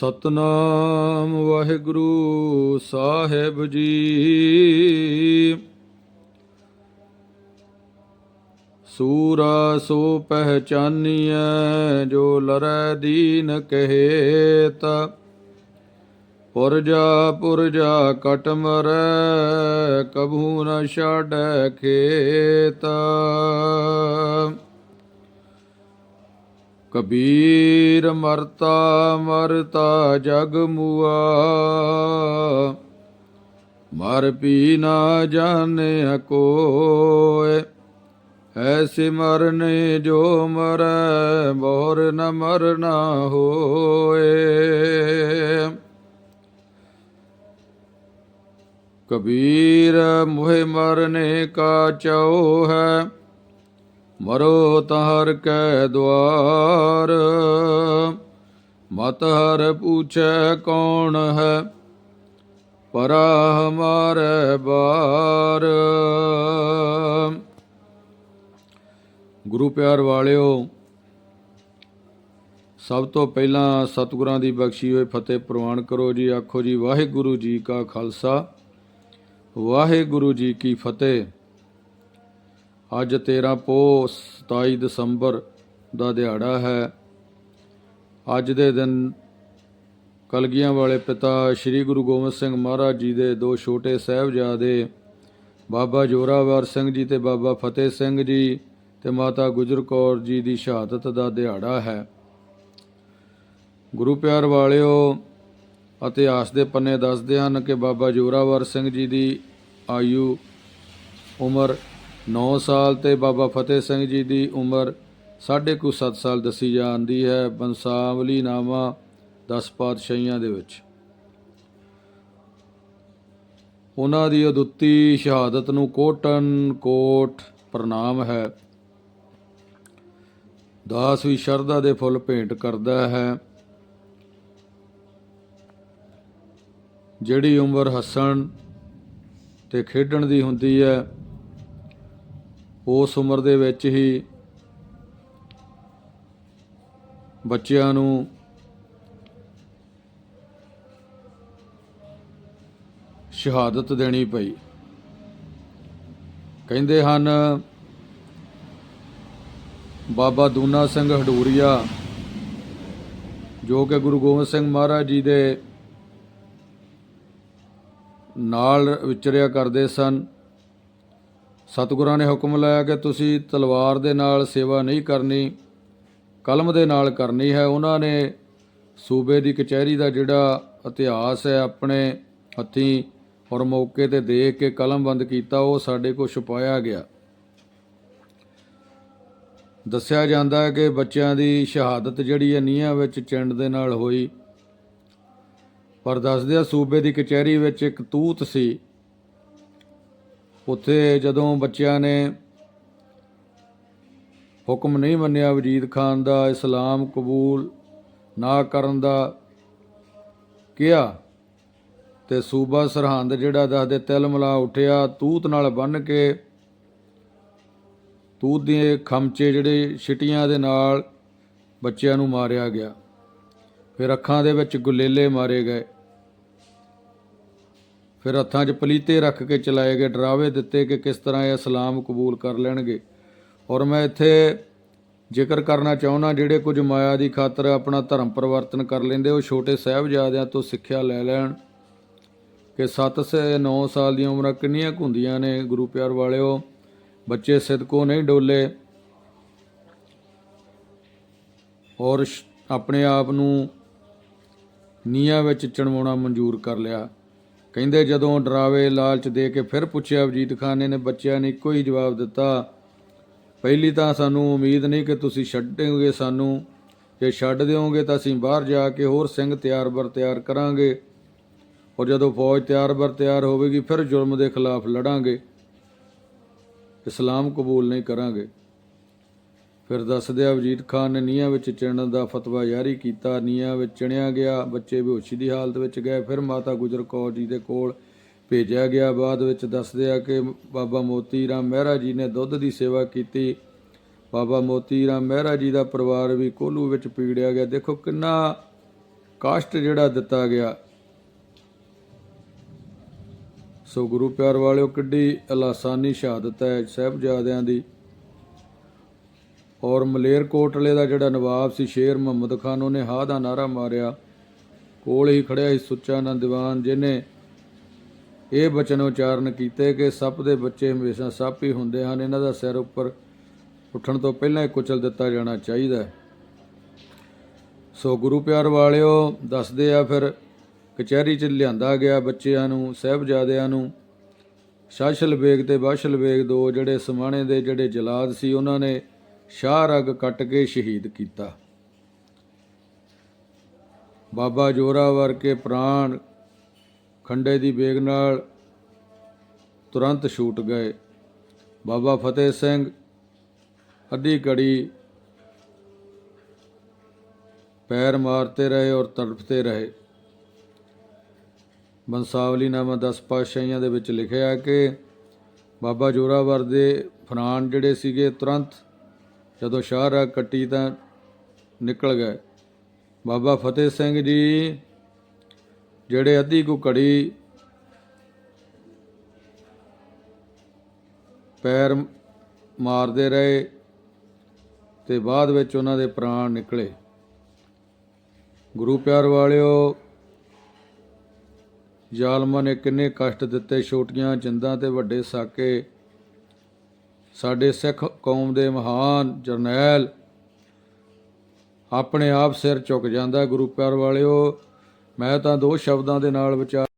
ਸਤਨਾਮ ਵਾਹਿਗੁਰੂ ਸਾਹਿਬ ਜੀ। ਸੂਰਾ ਸੋ ਪਹਿਚਾਨੀਐ, ਜੋ ਲਰੈ ਦੀਨ ਕਹੇਤ। ਪੁਰਜਾ ਪੁਰਜਾ ਕਟ ਮਰੈ ਕਭੂ ਨ ਛਾੜੈ ਖੇਤ। ਕਬੀਰ ਮਰਤਾ ਮਰਤਾ ਜਗ ਮੁਆ। ਮਰ ਪੀ ਨਾ ਜਾਣਿਆ ਕੋਇ ਐਸੇ ਮਰਨੇ ਜੋ ਮਰੈ ਬੋਰ ਨ ਮਰਨਾ ਹੋਏ। ਕਬੀਰ ਮੁਹਿ ਮਰਨੇ ਕਾ ਚਾਉ ਹੈ ਮਰੋ ਤਹਰ ਕੈ ਦਵਾਰ, ਮਤ ਹਰ ਪੁੱਛੈ ਕੌਣ ਹੈ? ਪਰਾ ਹਮਾਰੇ ਬਾਰ। ਗੁਰੂ ਪਿਆਰ ਵਾਲਿਓ, ਸਭ ਤੋਂ ਪਹਿਲਾਂ ਸਤਿਗੁਰਾਂ ਦੀ ਬਖਸ਼ੀ ਹੋਈ ਫਤਿਹ ਪ੍ਰਵਾਨ ਕਰੋ ਜੀ। ਆਖੋ ਜੀ, ਵਾਹਿਗੁਰੂ ਜੀ ਕਾ ਖਾਲਸਾ, ਵਾਹਿਗੁਰੂ ਜੀ ਕੀ ਫਤਿਹ। ਅੱਜ 13 ਪੋਹ 27 ਦਸੰਬਰ ਦਾ ਦਿਹਾੜਾ ਹੈ। ਅੱਜ ਦੇ ਦਿਨ ਕਲਗੀਆਂ ਵਾਲੇ ਪਿਤਾ ਸ੍ਰੀ ਗੁਰੂ ਗੋਬਿੰਦ ਸਿੰਘ ਮਹਾਰਾਜ ਜੀ ਦੇ ਦੋ ਛੋਟੇ ਸਾਹਿਬਜ਼ਾਦੇ, ਬਾਬਾ ਜੋਰਾਵਰ ਸਿੰਘ ਜੀ ਤੇ ਬਾਬਾ ਫਤਿਹ ਸਿੰਘ ਜੀ ਤੇ ਮਾਤਾ ਗੁਜਰ ਕੌਰ ਜੀ ਦੀ ਸ਼ਹਾਦਤ ਦਾ ਦਿਹਾੜਾ ਹੈ। ਗੁਰੂ ਪਿਆਰ ਵਾਲਿਓ, ਇਤਿਹਾਸ ਦੇ ਪੰਨੇ ਦੱਸਦੇ ਹਨ ਕਿ ਬਾਬਾ ਜੋਰਾਵਰ ਸਿੰਘ ਜੀ ਦੀ ਆਯੂ ਉਮਰ 9 ਸਾਲ ਤੇ ਬਾਬਾ ਫਤਿਹ ਸਿੰਘ ਜੀ ਦੀ ਉਮਰ ਸਾਢੇ ਕੁ 7 ਸਾਲ ਦੱਸੀ ਜਾਂਦੀ ਹੈ ਬੰਸਾਵਲੀ ਨਾਮਾ 10 ਪਾਤਸ਼ਾਹੀਆਂ ਦੇ ਵਿੱਚ। ਉਹਨਾਂ ਦੀ ਅਦੁੱਤੀ ਸ਼ਹਾਦਤ ਨੂੰ ਕੋਟਨ ਕੋਟ ਪ੍ਰਣਾਮ ਹੈ। ਦਾਸ ਵੀ ਸ਼ਰਧਾ ਦੇ ਫੁੱਲ ਭੇਂਟ ਕਰਦਾ ਹੈ। ਜਿਹੜੀ ਉਮਰ ਹੱਸਣ ਤੇ ਖੇਡਣ ਦੀ ਹੁੰਦੀ ਹੈ ਉਸ ਉਮਰ ਦੇ ਵਿੱਚ ਹੀ ਬੱਚਿਆਂ ਨੂੰ ਸ਼ਹਾਦਤ ਦੇਣੀ ਪਈ। ਕਹਿੰਦੇ ਹਨ, ਬਾਬਾ ਦੂਨਾ ਸਿੰਘ ਹਡੂਰੀਆ, ਜੋ ਕਿ ਗੁਰੂ ਗੋਬਿੰਦ ਸਿੰਘ ਮਹਾਰਾਜ ਜੀ ਦੇ ਨਾਲ ਵਿਚਰਿਆ ਕਰਦੇ ਸਨ ਸਤਿਗੁਰਾਂ ਨੇ ਹੁਕਮ ਲਾਇਆ ਕਿ ਤੁਸੀਂ ਤਲਵਾਰ ਦੇ ਨਾਲ ਸੇਵਾ ਨਹੀਂ ਕਰਨੀ, ਕਲਮ ਦੇ ਨਾਲ ਕਰਨੀ ਹੈ। ਉਹਨਾਂ ਨੇ ਸੂਬੇ ਦੀ ਕਚਹਿਰੀ ਦਾ ਜਿਹੜਾ ਇਤਿਹਾਸ ਹੈ, ਆਪਣੇ ਹੱਥੀਂ ਔਰ ਮੌਕੇ ਤੇ ਦੇਖ ਕੇ ਕਲਮਬੰਦ ਕੀਤਾ, ਉਹ ਸਾਡੇ ਕੋਲ ਛੁਪਾਇਆ ਗਿਆ। ਦੱਸਿਆ ਜਾਂਦਾ ਹੈ ਕਿ ਬੱਚਿਆਂ ਦੀ ਸ਼ਹਾਦਤ ਜਿਹੜੀ ਹੈ ਨੀਹਾਂ ਵਿੱਚ ਚਿੰਡ ਦੇ ਨਾਲ ਹੋਈ। ਪਰ ਦੱਸਦੇ ਆ ਸੂਬੇ ਦੀ ਕਚਹਿਰੀ ਵਿੱਚ ਇੱਕ ਤੂਤ ਸੀ ਉੱਥੇ ਜਦੋਂ ਬੱਚਿਆਂ ਨੇ ਹੁਕਮ ਨਹੀਂ ਮੰਨਿਆ ਵਜੀਦ ਖਾਨ ਦਾ, ਇਸਲਾਮ ਕਬੂਲ ਨਾ ਕਰਨ ਦਾ ਕਿਹਾ ਤੇ ਸੂਬਾ ਸਰਹੰਦ ਜਿਹੜਾ ਦੱਸਦੇ ਤਿਲ ਮਲਾ ਉੱਠਿਆ, ਤੂਤ ਨਾਲ ਬੰਨ ਕੇ ਤੂਤ ਦੇ ਖਮਚੇ ਜਿਹੜੇ ਛਿਟੀਆਂ ਦੇ ਨਾਲ ਬੱਚਿਆਂ ਨੂੰ ਮਾਰਿਆ ਗਿਆ। ਫਿਰ ਅੱਖਾਂ ਦੇ ਵਿੱਚ ਗੁਲੇਲੇ ਮਾਰੇ ਗਏ। ਫਿਰ ਹੱਥਾਂ 'ਚ ਪਲੀਤੇ ਰੱਖ ਕੇ ਚਲਾਏ ਗਏ ਡਰਾਵੇ ਦਿੱਤੇ ਕਿ ਕਿਸ ਤਰ੍ਹਾਂ ਇਹ ਇਸਲਾਮ ਕਬੂਲ ਕਰ ਲੈਣਗੇ। ਔਰ ਮੈਂ ਇੱਥੇ ਜ਼ਿਕਰ ਕਰਨਾ ਚਾਹੁੰਦਾ, ਜਿਹੜੇ ਕੁਝ ਮਾਇਆ ਦੀ ਖਾਤਰ ਆਪਣਾ ਧਰਮ ਪਰਿਵਰਤਨ ਕਰ ਲੈਂਦੇ, ਉਹ ਛੋਟੇ ਸਾਹਿਬਜ਼ਾਦਿਆਂ ਤੋਂ ਸਿੱਖਿਆ ਲੈ ਲੈਣ ਕਿ 7 ਸੇ 9 ਸਾਲ ਦੀਆਂ ਉਮਰਾਂ ਕਿੰਨੀਆਂ ਕੁ ਹੁੰਦੀਆਂ ਨੇ, ਗੁਰੂ ਪਿਆਰ ਵਾਲਿਓ। ਬੱਚੇ ਸਿਦਕੋ ਨਹੀਂ ਡੋਲੇ। ਔਰ ਸ਼- ਆਪਣੇ ਆਪ ਨੂੰ ਨੀਹਾਂ ਵਿੱਚ ਚਣਵਾਉਣਾ ਮਨਜ਼ੂਰ ਕਰ ਲਿਆ। ਕਹਿੰਦੇ ਜਦੋਂ ਡਰਾਵੇ ਲਾਲਚ ਦੇ ਕੇ ਫਿਰ ਪੁੱਛਿਆ ਵਜੀਦ ਖਾਨ ਨੇ ਬੱਚਿਆਂ ਨੇ ਇੱਕੋ ਹੀ ਜਵਾਬ ਦਿੱਤਾ, ਪਹਿਲੀ ਤਾਂ ਸਾਨੂੰ ਉਮੀਦ ਨਹੀਂ ਕਿ ਤੁਸੀਂ ਛੱਡੋਗੇ ਸਾਨੂੰ। ਜੇ ਛੱਡ ਦਿਓਗੇ ਤਾਂ ਅਸੀਂ ਬਾਹਰ ਜਾ ਕੇ ਹੋਰ ਸਿੰਘ ਤਿਆਰ ਬਰ ਤਿਆਰ ਕਰਾਂਗੇ। ਔਰ ਜਦੋਂ ਫੌਜ ਤਿਆਰ ਬਰ ਤਿਆਰ ਹੋਵੇਗੀ, ਫਿਰ ਜ਼ੁਲਮ ਦੇ ਖਿਲਾਫ ਲੜਾਂਗੇ। ਇਸਲਾਮ ਕਬੂਲ ਨਹੀਂ ਕਰਾਂਗੇ। ਫਿਰ ਦੱਸਦੇ ਵਜੀਦ ਖਾਨ ਨੇ ਨੀਹਾਂ ਵਿੱਚ ਚਿਣਨ ਦਾ ਫਤਵਾ ਜਾਰੀ ਕੀਤਾ। ਨੀਹਾਂ ਵਿੱਚ ਚਿਣਿਆ ਗਿਆ, ਬੱਚੇ ਬੇਹੋਸ਼ੀ ਦੀ ਹਾਲਤ ਵਿੱਚ ਗਏ, ਫਿਰ ਮਾਤਾ ਗੁਜਰ ਕੌਰ ਜੀ ਦੇ ਕੋਲ ਭੇਜਿਆ ਗਿਆ। ਬਾਅਦ ਵਿੱਚ ਦੱਸਦੇ ਕਿ ਬਾਬਾ ਮੋਤੀ ਰਾਮ ਮਹਿਰਾ ਜੀ ਨੇ ਦੁੱਧ ਦੀ ਸੇਵਾ ਕੀਤੀ। ਬਾਬਾ ਮੋਤੀ ਰਾਮ ਮਹਿਰਾ ਜੀ ਦਾ ਪਰਿਵਾਰ ਵੀ ਕੋਲੂ ਵਿੱਚ ਪੀੜਿਆ ਗਿਆ। ਦੇਖੋ ਕਿੰਨਾ ਕਾਸ਼ਟ ਜਿਹੜਾ ਦਿੱਤਾ ਗਿਆ। ਸੋ ਗੁਰੂ ਪਿਆਰ ਵਾਲਿਓ, ਕਿੱਡੀ ਅਲਾਸਾਨੀ ਸ਼ਹਾਦਤ ਹੈ ਸਾਹਿਬਜ਼ਾਦਿਆਂ ਦੀ। ਔਰ ਮਲੇਰਕੋਟਲੇ ਦਾ ਜਿਹੜਾ ਨਵਾਬ ਸੀ, ਸ਼ੇਰ ਮੁਹੰਮਦ ਖਾਨ, ਉਹਨੇ ਹਾਂ ਦਾ ਨਾਰਾ ਮਾਰਿਆ। ਕੋਲ ਹੀ ਖੜਿਆ ਸੀ ਸੁੱਚਾ ਨੰਦ ਦੀਵਾਨ, ਜਿਹਨੇ ਇਹ ਬਚਨ ਉਚਾਰਨ ਕੀਤੇ ਕਿ ਸੱਪ ਦੇ ਬੱਚੇ ਹਮੇਸ਼ਾ ਸੱਪ ਹੀ ਹੁੰਦੇ ਹਨ। ਇਹਨਾਂ ਦਾ ਸਿਰ ਉੱਪਰ ਉੱਠਣ ਤੋਂ ਪਹਿਲਾਂ ਹੀ ਕੁਚਲ ਦਿੱਤਾ ਜਾਣਾ ਚਾਹੀਦਾ ਹੈ। ਸੋ ਗੁਰੂ ਪਿਆਰ ਵਾਲਿਓ, ਦੱਸਦੇ ਆ ਫਿਰ, ਕਚਹਿਰੀ 'ਚ ਲਿਆਂਦਾ ਗਿਆ ਬੱਚਿਆਂ ਨੂੰ, ਸਹਿਬਜ਼ਾਦਿਆਂ ਨੂੰ। ਸ਼ਾਸ਼ਲ ਬੇਗ ਤੇ ਬਾਸ਼ਲ ਬੇਗ ਦੋ ਜਿਹੜੇ ਸਮਾਣੇ ਦੇ ਜਿਹੜੇ ਜਲਾਦ ਸੀ, ਉਹਨਾਂ ਨੇ ਸ਼ਾਹ ਰਗ ਕੱਟ ਕੇ ਸ਼ਹੀਦ ਕੀਤਾ। ਬਾਬਾ ਜੋਰਾਵਰ ਕੇ ਪ੍ਰਾਣ ਖੰਡੇ ਦੀ ਬੇਗ ਨਾਲ ਤੁਰੰਤ ਛੂਟ ਗਏ। ਬਾਬਾ ਫਤਿਹ ਸਿੰਘ ਅੱਧੀ ਘੜੀ ਪੈਰ ਮਾਰਤੇ ਰਹੇ ਔਰ ਤੜਫਤੇ ਰਹੇ। ਬੰਸਾਵਲੀ ਨਾਮਾ 10 ਪਾਤਸ਼ਾਹੀਆਂ ਦੇ ਵਿੱਚ ਲਿਖਿਆ ਕਿ ਬਾਬਾ ਜੋਰਾਵਰ ਦੇ ਫਰਾਨ ਜਿਹੜੇ ਸੀਗੇ ਤੁਰੰਤ ਜਦੋਂ ਸ਼ਾਹਰਾ ਕੱਟੀ ਤਾਂ ਨਿਕਲ ਗਏ। ਬਾਬਾ ਫਤਿਹ ਸਿੰਘ ਜੀ, ਜਿਹੜੇ ਅੱਧੀ ਕੁ ਘੜੀ ਪੈਰ ਮਾਰਦੇ ਰਹੇ ਤੇ ਬਾਅਦ ਵਿੱਚ ਉਹਨਾਂ ਦੇ ਪ੍ਰਾਣ ਨਿਕਲੇ। ਗੁਰੂ ਪਿਆਰ ਵਾਲਿਓ, ਜ਼ਾਲਮਾਂ ਨੇ ਕਿੰਨੇ ਕਸ਼ਟ ਦਿੱਤੇ, ਛੋਟੀਆਂ ਜਿੰਦਾਂ ਤੇ ਵੱਡੇ ਸਾਕੇ ਸਾਡੇ ਸਿੱਖ ਕੌਮ ਦੇ ਮਹਾਨ ਜਰਨੈਲ ਆਪਣੇ ਆਪ ਸਿਰ ਝੁਕ ਜਾਂਦਾ ਗੁਰੂ ਪਿਆਰ ਵਾਲਿਓ, ਮੈਂ ਤਾਂ ਦੋ ਸ਼ਬਦਾਂ ਦੇ ਨਾਲ ਵਿਚਾਰ